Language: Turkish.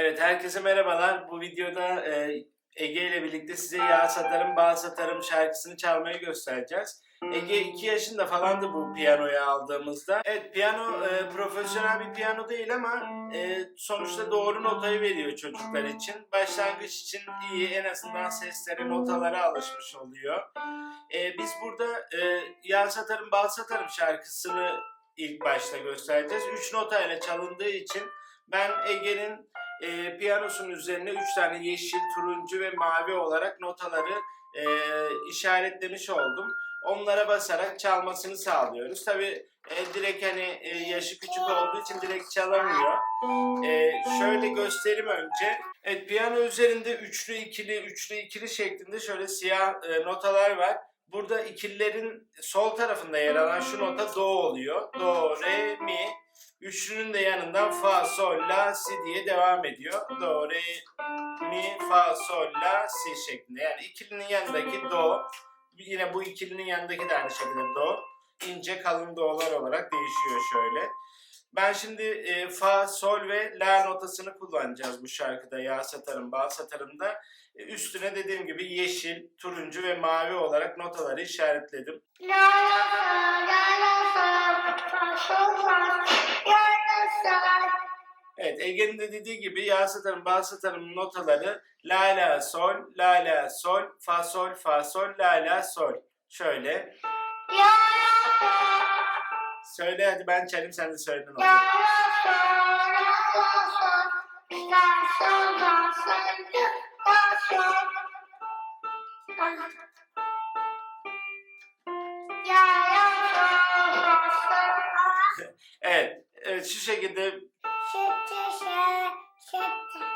Evet herkese merhabalar. Bu videoda e, Ege ile birlikte size Yağ Satarım Bal Satarım şarkısını çalmayı göstereceğiz. Ege 2 yaşında falandı bu piyanoyu aldığımızda. Evet piyano e, profesyonel bir piyano değil ama e, sonuçta doğru notayı veriyor çocuklar için. Başlangıç için iyi en azından sesleri notalara alışmış oluyor. E, biz burada e, Yağ Satarım Bal Satarım şarkısını ilk başta göstereceğiz. 3 notayla çalındığı için ben Ege'nin e, piyanosunun üzerine 3 tane yeşil, turuncu ve mavi olarak notaları e, işaretlemiş oldum. Onlara basarak çalmasını sağlıyoruz. Tabi direkt hani e, yaşı küçük olduğu için direkt çalamıyor. E, şöyle göstereyim önce. Evet piyano üzerinde üçlü ikili, üçlü ikili şeklinde şöyle siyah e, notalar var. Burada ikililerin sol tarafında yer alan şu nota do oluyor. Do, re, mi. Üçlünün de yanından fa, sol, la, si diye devam ediyor. Do, re, mi, fa, sol, la, si şeklinde. Yani ikilinin yanındaki do, yine bu ikilinin yanındaki de aynı şekilde do. ince kalın do'lar olarak değişiyor şöyle. Ben şimdi e, fa, sol ve la notasını kullanacağız bu şarkıda. Ya satarım, bal satarımda. E, üstüne dediğim gibi yeşil, turuncu ve mavi olarak notaları işaretledim. La la fa, la la fa, fa sol fa. Evet Ege'nin de dediği gibi ya satarım, bal satarım notaları la la sol, la la sol, fa sol, fa sol, la la sol. Şöyle. Fa, Söyle hadi ben çalayım sen de söyle notayı. la. Evet, evet şu şekilde Chapter